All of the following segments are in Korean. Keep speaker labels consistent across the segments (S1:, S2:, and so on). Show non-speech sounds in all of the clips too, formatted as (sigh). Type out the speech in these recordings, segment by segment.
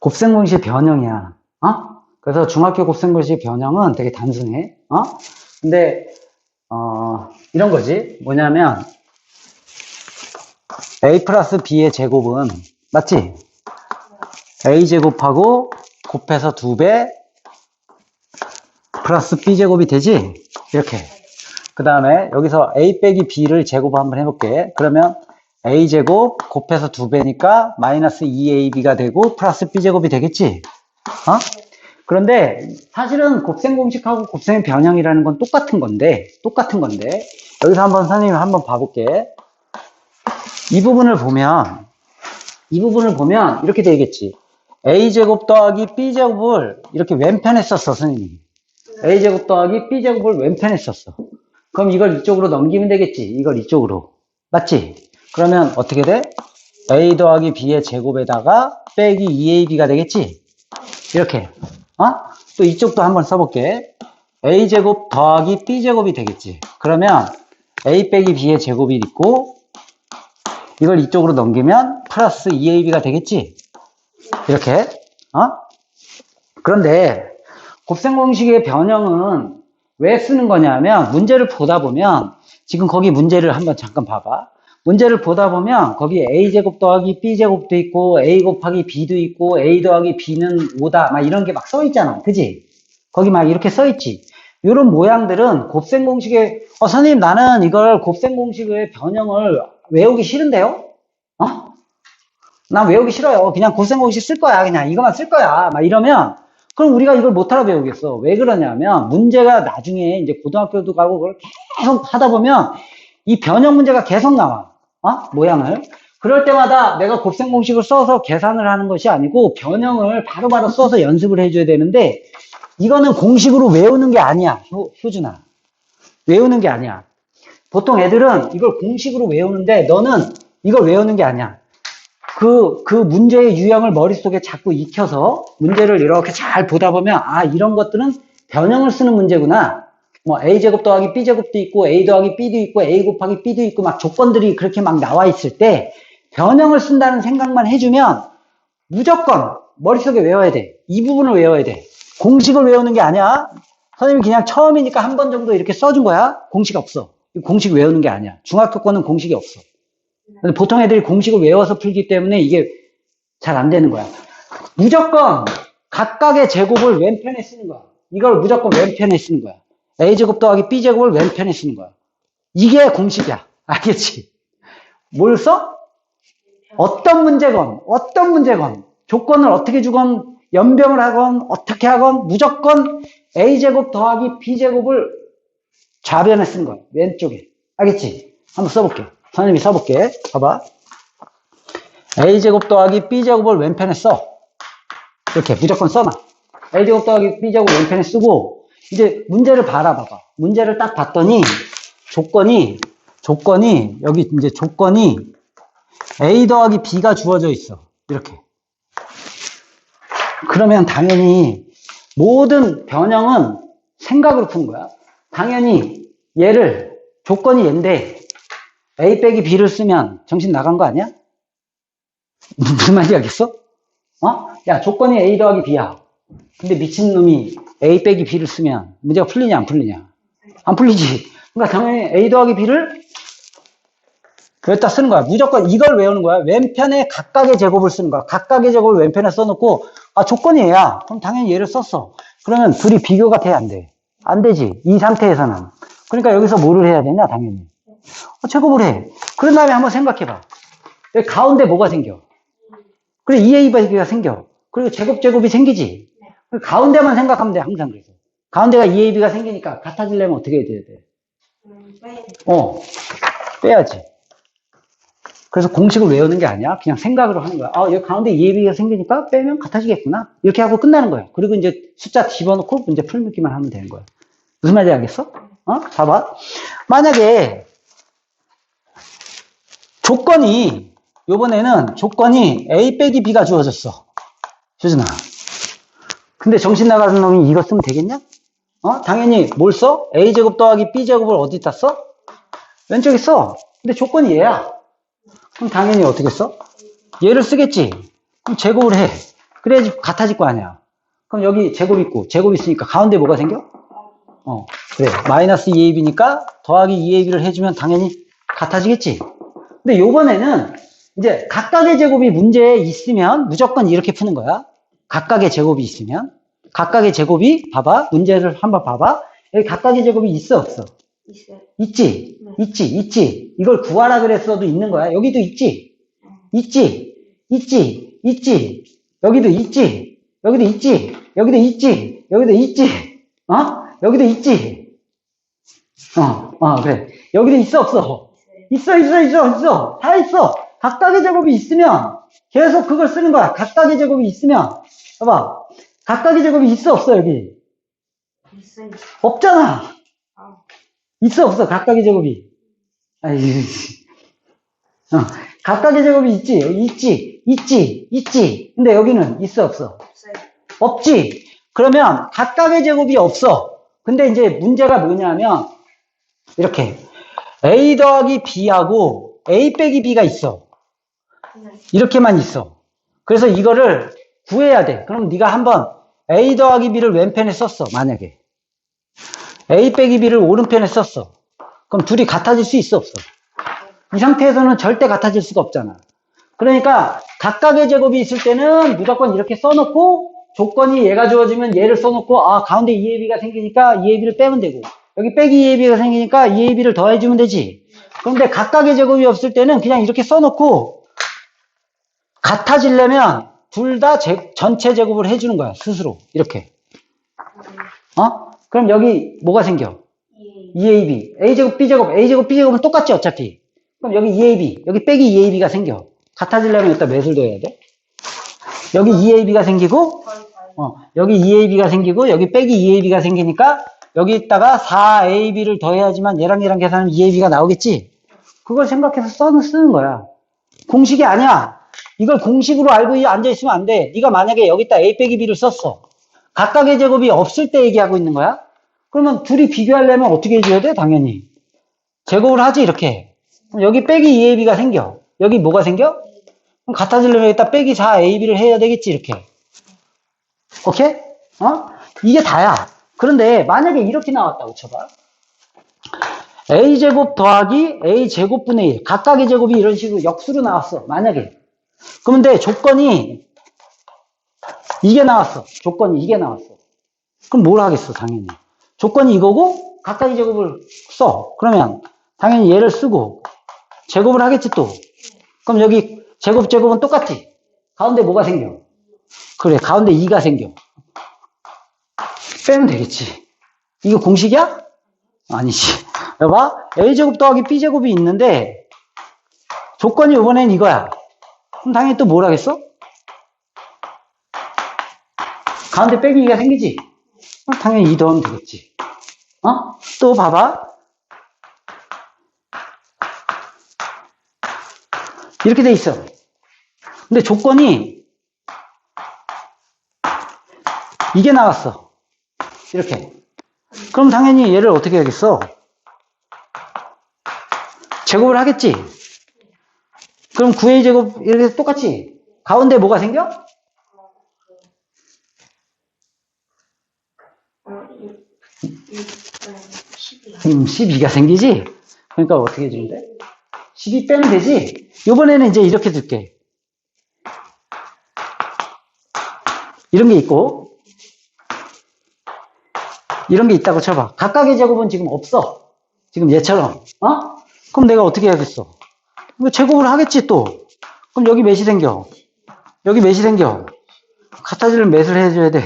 S1: 곱셈 공식의 변형이야. 어? 그래서 중학교 곱셈 공식의 변형은 되게 단순해. 어? 근데 어, 이런 거지. 뭐냐면 a 플러스 b의 제곱은 맞지? a 제곱하고 곱해서 2배 플러스 b 제곱이 되지? 이렇게. 그 다음에 여기서 a 빼기 b를 제곱 한번 해볼게. 그러면 a 제곱 곱해서 2배니까 마이너스 2ab가 되고 플러스 b 제곱이 되겠지? 어? 그런데 사실은 곱셈 공식하고 곱셈 변형이라는 건 똑같은 건데 똑같은 건데 여기서 한번 선생님 한번 봐볼게. 이 부분을 보면 이 부분을 보면 이렇게 되겠지. a제곱 더하기 b제곱을 이렇게 왼편에 썼어 선생님이. a제곱 더하기 b제곱을 왼편에 썼어. 그럼 이걸 이쪽으로 넘기면 되겠지. 이걸 이쪽으로. 맞지? 그러면 어떻게 돼? a 더하기 b의 제곱에다가 빼기 2ab가 되겠지? 이렇게. 어? 또 이쪽도 한번 써볼게. a제곱 더하기 b제곱이 되겠지. 그러면 a 빼기 b의 제곱이 있고 이걸 이쪽으로 넘기면 플러스 2ab가 되겠지? 이렇게. 어? 그런데 곱셈 공식의 변형은 왜 쓰는 거냐면 문제를 보다 보면 지금 거기 문제를 한번 잠깐 봐봐. 문제를 보다 보면 거기 a제곱 더하기 b제곱도 있고 a 곱하기 b도 있고 a 더하기 b는 5다 막 이런 게 막 써 있잖아. 그지? 거기 막 이렇게 써 있지. 이런 모양들은 곱셈 공식의 어 선생님 나는 이걸 곱셈 공식의 변형을 외우기 싫은데요? 어? 난 외우기 싫어요. 그냥 곱셈 공식 쓸 거야. 그냥 이것만 쓸 거야. 막 이러면 그럼 우리가 이걸 못하러 배우겠어. 왜 그러냐면 문제가 나중에 이제 고등학교도 가고 그걸 계속 하다 보면 이 변형 문제가 계속 나와. 어? 모양을. 그럴 때마다 내가 곱셈 공식을 써서 계산을 하는 것이 아니고 변형을 바로 바로 써서 연습을 해줘야 되는데 이거는 공식으로 외우는 게 아니야. 효, 효준아. 외우는 게 아니야. 보통 애들은 이걸 공식으로 외우는데 너는 이걸 외우는 게 아니야. 그, 그 문제의 유형을 머릿속에 자꾸 익혀서 문제를 이렇게 잘 보다 보면, 아, 이런 것들은 변형을 쓰는 문제구나. 뭐, a제곱 더하기 b제곱도 있고, a 더하기 b도 있고, a 곱하기 b도 있고, 막 조건들이 그렇게 막 나와 있을 때, 변형을 쓴다는 생각만 해주면, 무조건 머릿속에 외워야 돼. 이 부분을 외워야 돼. 공식을 외우는 게 아니야. 선생님이 그냥 처음이니까 한 번 정도 이렇게 써준 거야. 공식 없어. 공식 외우는 게 아니야. 중학교 거는 공식이 없어. 보통 애들이 공식을 외워서 풀기 때문에 이게 잘 안 되는 거야. 무조건 각각의 제곱을 왼편에 쓰는 거야. 이걸 무조건 왼편에 쓰는 거야. A제곱 더하기 b제곱을 왼편에 쓰는 거야. 이게 공식이야. (laughs) 알겠지? 뭘 써? 어떤 문제건, 어떤 문제건, 조건을 어떻게 주건, 연병을 하건, 어떻게 하건, 무조건 a제곱 더하기 b제곱을 좌변에 쓰는 거야. 왼쪽에. 알겠지? 한번 써볼게. 선생님이 써볼게. 봐봐. a제곱 더하기 b제곱을 왼편에 써. 이렇게 무조건 써놔. a제곱 더하기 b제곱 왼편에 쓰고 이제 문제를 바라봐봐. 문제를 딱 봤더니 조건이 조건이 여기 이제 조건이 a 더하기 b가 주어져 있어. 이렇게. 그러면 당연히 모든 변형은 생각으로 푸는 거야. 당연히 얘를 조건이 얘인데 A 빼기 B를 쓰면 정신 나간 거 아니야? (laughs) 무슨 말인지 알겠어? 어? 야, 조건이 A 더하기 B야. 근데 미친놈이 A 빼기 B를 쓰면 문제가 풀리냐, 안 풀리냐? 안 풀리지. 그러니까 당연히 A 더하기 B를 여기다 쓰는 거야. 무조건 이걸 외우는 거야. 왼편에 각각의 제곱을 쓰는 거야. 각각의 제곱을 왼편에 써놓고, 아, 조건이 얘야. 그럼 당연히 얘를 썼어. 그러면 둘이 비교가 돼, 안 돼? 안 되지. 이 상태에서는. 그러니까 여기서 뭐를 해야 되냐, 당연히. 어, 제곱을 해. 그런 다음에 한번 생각해봐. 가운데 뭐가 생겨? 그래, 2a가 생겨. 그리고 제곱, 제곱이 생기지. 그 가운데만 생각하면 돼, 항상 그래서. 가운데가 2ab가 생기니까 같아지려면 어떻게 해야 돼? 어, 빼야지. 그래서 공식을 외우는 게 아니야. 그냥 생각으로 하는 거야. 아, 여기 가운데 2ab가 생기니까 빼면 같아지겠구나. 이렇게 하고 끝나는 거야. 그리고 이제 숫자 집어넣고 문제 풀기만 하면 되는 거야. 무슨 말인지 알겠어? 어? 봐봐. 만약에 조건이 요번에는 조건이 A 빼기 B가 주어졌어. 효준아. 근데 정신 나가는 놈이 이거 쓰면 되겠냐? 어? 당연히 뭘 써? A제곱 더하기 B제곱을 어디다 써? 왼쪽에 써. 근데 조건이 얘야. 그럼 당연히 어떻게 써? 얘를 쓰겠지. 그럼 제곱을 해. 그래야지 같아질 거 아니야. 그럼 여기 제곱 있고, 제곱 있으니까 가운데 뭐가 생겨? 어, 그래. 마이너스 2ab니까 더하기 2ab를 해주면 당연히 같아지겠지. 근데 요번에는 이제 각각의 제곱이 문제에 있으면 무조건 이렇게 푸는 거야. 각각의 제곱이 있으면. 각각의 제곱이, 봐봐. 문제를 한번 봐봐. 여기 각각의 제곱이 있어, 없어?
S2: 있어요.
S1: 있지?
S2: 네.
S1: 있지? 있지? 이걸 구하라 그랬어도 있는 거야. 여기도 있지? 있지? 있지? 있지? 여기도 있지? 여기도 있지? 여기도 있지? 여기도 있지? 어? 여기도 있지? 어, 어, 그래. 여기도 있어, 없어? 있어, 있어, 있어, 있어. 다 있어. 각각의 제곱이 있으면 계속 그걸 쓰는 거야. 각각의 제곱이 있으면. 봐봐. 각각의 제곱이 있어, 없어, 여기?
S2: 있어요.
S1: 없잖아.
S2: 아,
S1: 있어, 없어, 각각의 제곱이. 아이, 어, 각각의 제곱이 있지, 있지, 있지, 있지. 근데 여기는 있어, 없어?
S2: 없어요.
S1: 없지. 그러면 각각의 제곱이 없어. 근데 이제 문제가 뭐냐면, 이렇게. A 더하기 B하고 A 빼기 B가 있어.
S2: 네.
S1: 이렇게만 있어. 그래서 이거를 구해야 돼. 그럼 네가 한번 A 더하기 B를 왼편에 썼어. 만약에. A 빼기 B를 오른편에 썼어. 그럼 둘이 같아질 수 있어, 없어? 이 상태에서는 절대 같아질 수가 없잖아. 그러니까 각각의 제곱이 있을 때는 무조건 이렇게 써놓고 조건이 얘가 주어지면 얘를 써놓고 아 가운데 2AB가 생기니까 2AB를 빼면 되고 여기 빼기 2AB가 생기니까 2AB를 더해주면 되지. 그런데 각각의 제곱이 없을 때는 그냥 이렇게 써놓고 같아지려면 둘 다 전체 제곱을 해주는 거야 스스로 이렇게. 어? 그럼 여기 뭐가 생겨?
S2: 예.
S1: 2AB, A제곱, B제곱, A제곱, B제곱은 똑같지, 어차피. 그럼 여기 2AB, 여기 빼기 2AB가 생겨. 같아지려면 일단 몇을 더해야 돼? 여기 2AB가 생기고, 어, 여기 2AB가 생기고, 여기 빼기 2AB가 생기니까, 여기다가 4AB를 더해야지만 얘랑 얘랑 계산하면 2AB가 나오겠지? 그걸 생각해서 써는 쓰는 거야. 공식이 아니야. 이걸 공식으로 알고 앉아 있으면 안 돼. 네가 만약에 여기다 A 빼기 B를 썼어. 각각의 제곱이 없을 때 얘기하고 있는 거야? 그러면 둘이 비교하려면 어떻게 해줘야 돼? 당연히. 제곱을 하지, 이렇게. 그럼 여기 빼기 2AB가 생겨. 여기 뭐가 생겨? 그럼 같아지려면 여기다 빼기 4AB를 해야 되겠지, 이렇게. 오케이? 어? 이게 다야. 그런데 만약에 이렇게 나왔다고 쳐봐. A제곱 더하기 A제곱분의 1. 각각의 제곱이 이런 식으로 역수로 나왔어. 만약에. 그런데 조건이 이게 나왔어. 조건이 이게 나왔어. 그럼 뭘 하겠어, 당연히. 조건이 이거고, 각각의 제곱을 써. 그러면, 당연히 얘를 쓰고, 제곱을 하겠지, 또. 그럼 여기 제곱, 제곱은 똑같지? 가운데 뭐가 생겨? 그래, 가운데 2가 생겨. 빼면 되겠지. 이거 공식이야? 아니지. (laughs) 여봐, A제곱 더하기 B제곱이 있는데, 조건이 이번엔 이거야. 그럼 당연히 또 뭘 하겠어? 가운데 빼기 2가 생기지? 그럼 당연히 2 더하면 되겠지. 어? 또 봐봐. 이렇게 돼 있어. 근데 조건이 이게 나왔어. 이렇게. 그럼 당연히 얘를 어떻게 하겠어? 제곱을 하겠지? 그럼 9a 제곱 이렇게 똑같지? 가운데 뭐가 생겨?
S2: 어, 6, 6, 12.
S1: 음, 12가 생기지? 그러니까 어떻게 해주면 돼? 12 빼면 되지? 요번에는 이제 이렇게 줄게. 이런 게 있고, 이런 게 있다고 쳐봐. 각각의 제곱은 지금 없어. 지금 얘처럼. 어? 그럼 내가 어떻게 해야겠어? 뭐 제곱을 하겠지, 또. 그럼 여기 몇이 생겨? 여기 몇이 생겨? 같아지려면 몇을 해줘야 돼?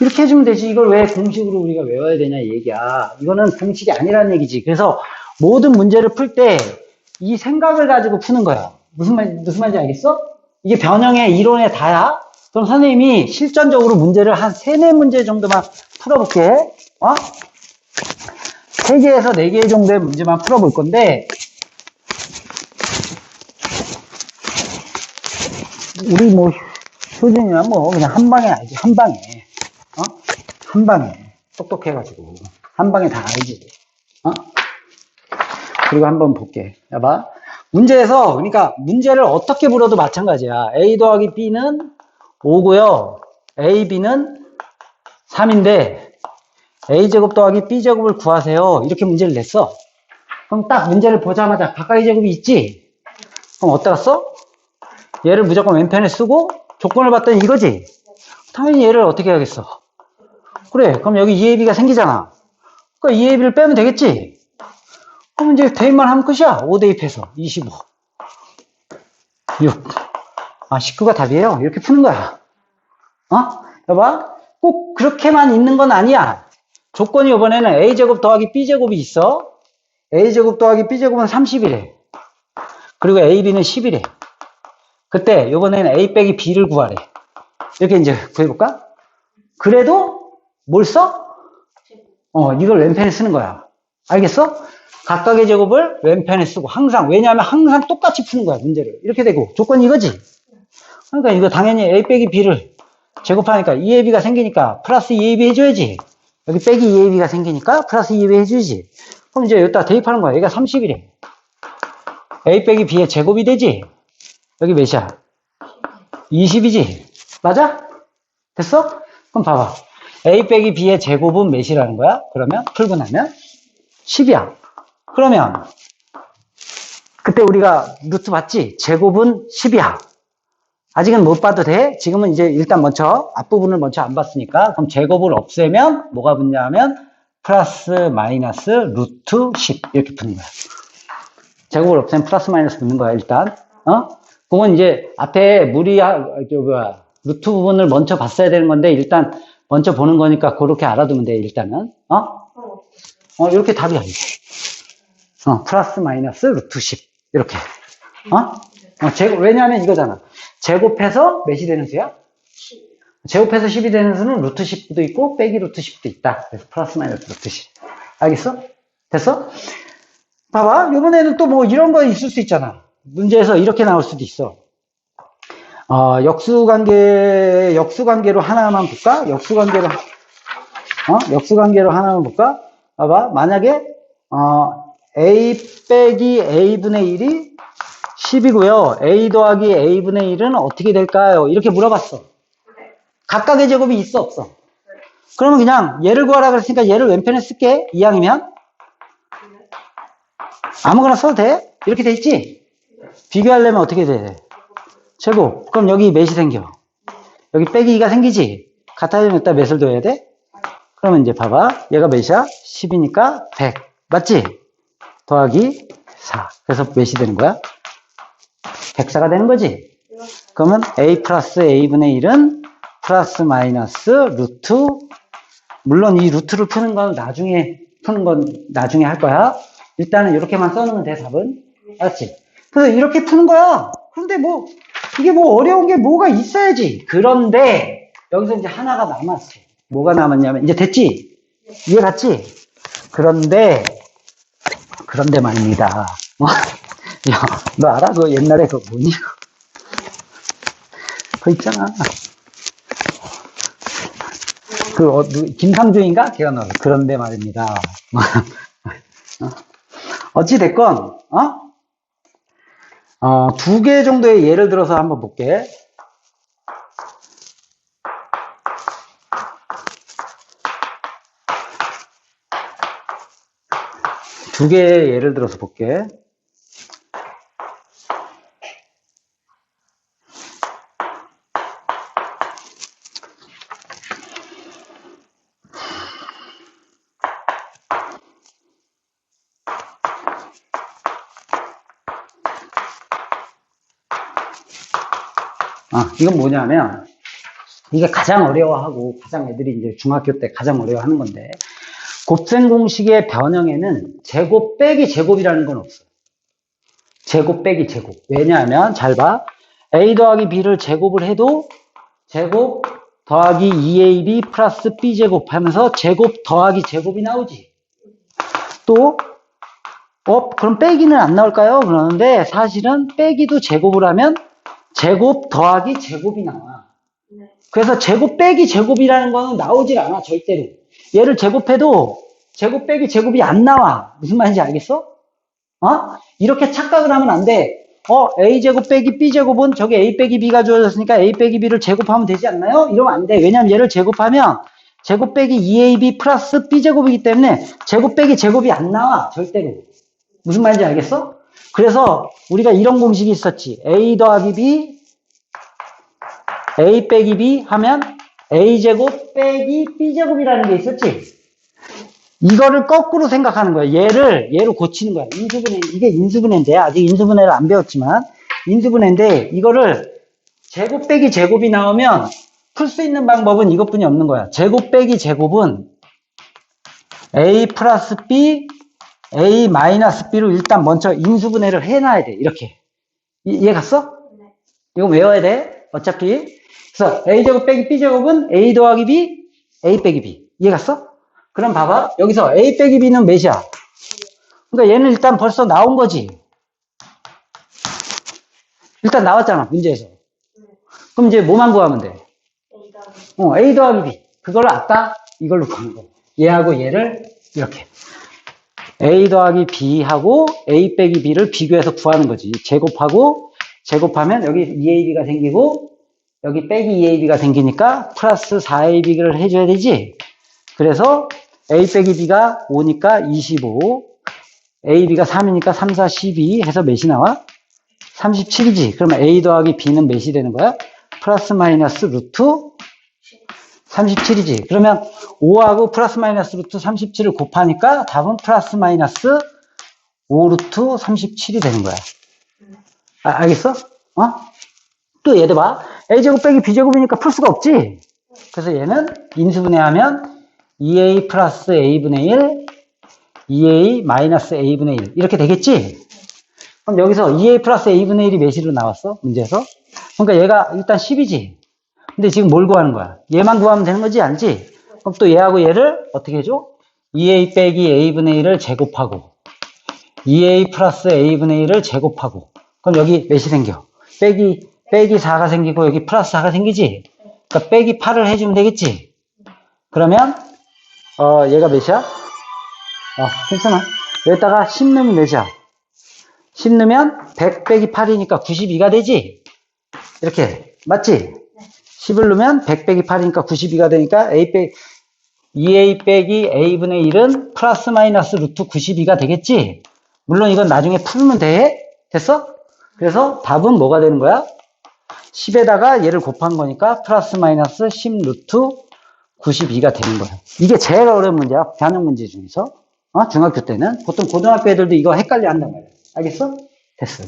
S1: 이렇게 해주면 되지. 이걸 왜 공식으로 우리가 외워야 되냐, 이 얘기야. 이거는 공식이 아니라는 얘기지. 그래서 모든 문제를 풀 때 이 생각을 가지고 푸는 거야. 무슨 말, 무슨 말인지 알겠어? 이게 변형의 이론의 다야? 그럼 선생님이 실전적으로 문제를 한 세네 문제 정도만 풀어볼게. 어? 세 개에서 네개 정도의 문제만 풀어볼 건데, 우리 뭐, 효진이나 뭐, 그냥 한 방에 알지, 한 방에. 어? 한 방에. 똑똑해가지고. 한 방에 다 알지. 어? 그리고 한번 볼게. 여봐. 문제에서, 그러니까 문제를 어떻게 불어도 마찬가지야. A 더하기 B는 5고요. AB는 3인데 A제곱 더하기 B제곱을 구하세요. 이렇게 문제를 냈어. 그럼 딱 문제를 보자마자 가까이 제곱이 있지? 그럼 어디다 써? 얘를 무조건 왼편에 쓰고 조건을 봤더니 이거지? 당연히 얘를 어떻게 해야겠어? 그래, 그럼 여기 EAB가 생기잖아. 그러니까 EAB를 빼면 되겠지? 그럼 이제 대입만 하면 끝이야. 5 대입해서 25. 6. 아, 19가 답이에요. 이렇게 푸는 거야. 어? 여봐. 꼭 그렇게만 있는 건 아니야. 조건이 이번에는 A제곱 더하기 B제곱이 있어. A제곱 더하기 B제곱은 30이래. 그리고 AB는 10이래. 그때 이번에는 A 빼기 B를 구하래. 이렇게 이제 구해볼까? 그래도 뭘 써? 어, 이걸 왼편에 쓰는 거야. 알겠어? 각각의 제곱을 왼편에 쓰고 항상 왜냐하면 항상 똑같이 푸는 거야 문제를 이렇게 되고 조건이 이거지. 그러니까 이거 당연히 A 빼기 B를 제곱하니까 2AB가 생기니까 플러스 2AB 해줘야지. 여기 빼기 2AB가 생기니까 플러스 2AB 해주지. 그럼 이제 여기다 대입하는 거야. 얘가 30이래. A 빼기 B의 제곱이 되지. 여기 몇이야? 20이지. 맞아? 됐어? 그럼 봐봐. A 빼기 B의 제곱은 몇이라는 거야? 그러면 풀고 나면 10이야. 그러면 그때 우리가 루트 봤지? 제곱은 10이야. 아직은 못 봐도 돼. 지금은 이제 일단 먼저 앞부분을 먼저 안 봤으니까 그럼 제곱을 없애면 뭐가 붙냐면 플러스 마이너스 루트 10 이렇게 붙는 거야. 제곱을 없애면 플러스 마이너스 붙는 거야 일단. 어? 그건 이제 앞에 무리 저 뭐야 루트 부분을 먼저 봤어야 되는 건데 일단 먼저 보는 거니까 그렇게 알아두면 돼 일단은. 어? 어, 이렇게 답이 아니지. 어, 플러스 마이너스 루트 10. 이렇게. 어? 어, 제곱, 왜냐하면 이거잖아. 제곱해서 몇이 되는 수야?
S2: 10.
S1: 제곱해서 10이 되는 수는 루트 10도 있고, 빼기 루트 10도 있다. 그래서 플러스 마이너스 루트 10. 알겠어? 됐어? 봐봐. 이번에는 또 뭐 이런 거 있을 수 있잖아. 문제에서 이렇게 나올 수도 있어. 어, 역수관계, 역수관계로 하나만 볼까? 역수관계로, 어? 역수관계로 하나만 볼까? 봐봐. 만약에, 어, A 빼기 A분의 1이 10이고요. A 더하기 A분의 1은 어떻게 될까요? 이렇게 물어봤어.
S2: 네.
S1: 각각의 제곱이 있어, 없어? 그러면 그냥 얘를 구하라 그랬으니까 얘를 왼편에 쓸게. 이왕이면. 아무거나 써도 돼? 이렇게 돼 있지? 비교하려면 어떻게 돼? 제곱. 그럼 여기 몇이 생겨? 여기 빼기 2가 생기지? 같아지면 이따 몇을 둬야 돼? 그러면 이제 봐봐. 얘가 몇이야? 10이니까 100. 맞지? 더하기 4. 그래서 몇이 되는 거야? 104가 되는 거지? 그러면 a 플러스 a분의 1은 플러스 마이너스 루트 물론 이 루트를 푸는 건 나중에 푸는 건 나중에 할 거야. 일단은 이렇게만 써놓으면 돼 답은. 알았지? 그래서 이렇게 푸는 거야. 그런데 뭐 이게 뭐 어려운 게 뭐가 있어야지. 그런데 여기서 이제 하나가 남았어. 뭐가 남았냐면 이제 됐지? 이해 갔지? 그런데 그런데 말입니다. 어? 야, 너 알아? 그 옛날에 그 뭐니? 그 있잖아. 그 어, 누- 김상중인가? 걔가 너 그런데 말입니다. 어? 어찌 됐건 어? 어, 두 개 정도의 예를 들어서 한번 볼게. 두 개의 예를 들어서 볼게. 아, 이건 뭐냐면, 이게 가장 어려워하고, 가장 애들이 이제 중학교 때 가장 어려워하는 건데, 곱셈 공식의 변형에는 제곱 빼기 제곱이라는 건 없어요. 제곱 빼기 제곱. 왜냐하면, 잘 봐. A 더하기 B를 제곱을 해도, 제곱 더하기 2AB 플러스 B제곱 하면서 제곱 더하기 제곱이 나오지. 또, 어, 그럼 빼기는 안 나올까요? 그러는데, 사실은 빼기도 제곱을 하면, 제곱 더하기 제곱이 나와.
S2: 네.
S1: 그래서 제곱 빼기 제곱이라는 거는 나오질 않아, 절대로. 얘를 제곱해도 제곱 빼기 제곱이 안 나와. 무슨 말인지 알겠어? 어? 이렇게 착각을 하면 안 돼. 어, a제곱 빼기 b제곱은 저기 a 빼기 b가 주어졌으니까 a 빼기 b를 제곱하면 되지 않나요? 이러면 안 돼. 왜냐면 얘를 제곱하면 제곱 빼기 2ab 플러스 b제곱이기 때문에 제곱 빼기 제곱이 안 나와. 절대로. 무슨 말인지 알겠어? 그래서 우리가 이런 공식이 있었지. a 더하기 b, a 빼기 b 하면 a제곱 빼기 b제곱이라는 게 있었지. 이거를 거꾸로 생각하는 거야. 얘를, 얘로 고치는 거야. 인수분해, 이게 인수분해인데, 아직 인수분해를 안 배웠지만, 인수분해인데, 이거를 제곱 빼기 제곱이 나오면 풀 수 있는 방법은 이것뿐이 없는 거야. 제곱 빼기 제곱은 a 플러스 b, a 마이너스 b로 일단 먼저 인수분해를 해놔야 돼. 이렇게. 이, 이해 갔어?
S2: 네.
S1: 이거 외워야 돼. 어차피. 그래서 a제곱 빼기 b제곱은 a 더하기 b, a 빼기 b. 이해 갔어? 그럼 봐봐. 여기서 a 빼기 b는 몇이야? 그러니까 얘는 일단 벌써 나온 거지. 일단 나왔잖아, 문제에서.
S2: 네.
S1: 그럼 이제 뭐만 구하면 돼? 어, a 더하기 b. 그걸 아까 이걸로 구한 거. 얘하고 얘를 이렇게. A 더하기 b하고 a 빼기 b를 비교해서 구하는 거지. 제곱하고 제곱하면 여기 2ab가 생기고 여기 빼기 2ab가 생기니까 플러스 4ab를 해줘야 되지. 그래서 a 빼기 b가 5니까 25, ab가 3이니까 3, 4, 12 해서 몇이 나와? 37이지. 그러면 a 더하기 b는 몇이 되는 거야? 플러스 마이너스 루트 37이지. 그러면 5하고 플러스 마이너스 루트 37을 곱하니까 답은 플러스 마이너스 5 루트 37이 되는 거야. 아, 알겠어? 어? 또 얘들 봐. a제곱 빼기 b제곱이니까 풀 수가 없지. 그래서 얘는 인수분해하면 2a 플러스 a분의 1, 2a 마이너스 a분의 1 이렇게 되겠지? 그럼 여기서 2a 플러스 a분의 1이 몇으로 나왔어? 문제에서? 그러니까 얘가 일단 10이지. 근데 지금 뭘 구하는 거야? 얘만 구하면 되는 거지, 알지? 그럼 또 얘하고 얘를 어떻게 해줘? 2a 빼기 a분의 1을 제곱하고 2a 플러스 a분의 1을 제곱하고 그럼 여기 몇이 생겨? 빼기 빼기 4가 생기고 여기 플러스 4가 생기지? 그러니까 빼기 8을 해주면 되겠지? 그러면 어 얘가 몇이야? 어 괜찮아 여기다가 10 넣으면 몇이야? 10 넣으면 100 빼기 8이니까 92가 되지? 이렇게 맞지? 10을 넣으면 100 빼기 8이니까 92가 되니까 a 빼 2a 빼기 a분의 1은 플러스 마이너스 루트 92가 되겠지? 물론 이건 나중에 풀면 돼. 됐어? 그래서 답은 뭐가 되는 거야? 10에다가 얘를 곱한 거니까 플러스 마이너스 10 루트 92가 되는 거야. 이게 제일 어려운 문제야. 변형 문제 중에서. 어? 중학교 때는. 보통 고등학교 애들도 이거 헷갈려 한단 말이야. 알겠어? 됐어.